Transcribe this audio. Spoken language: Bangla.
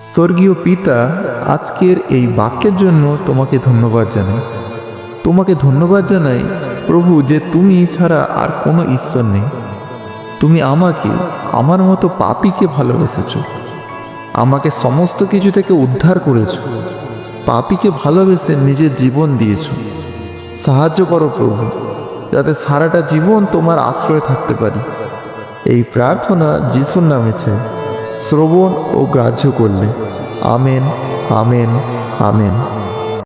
স্বর্গীয় পিতা আজকের এই বাক্যের জন্য তোমাকে ধন্যবাদ জানাই। তোমাকে ধন্যবাদ জানাই, প্রভু, যে তুমি ছাড়া আর কোনো ঈশ্বর নেই। তুমি আমাকে, আমার মতো পাপিকে ভালোবেসেছ। আমাকে সমস্ত কিছু থেকে উদ্ধার করেছ। পাপিকে ভালোবেসে নিজের জীবন দিয়েছ। সাহায্য করো, প্রভু, যাতে সারাটা জীবন তোমার আশ্রয়ে থাকতে পারি। এই প্রার্থনা যিশুর নামে চাই। শ্রবণ ও গ্রাহ্য করলে। আমেন আমেন আমেন।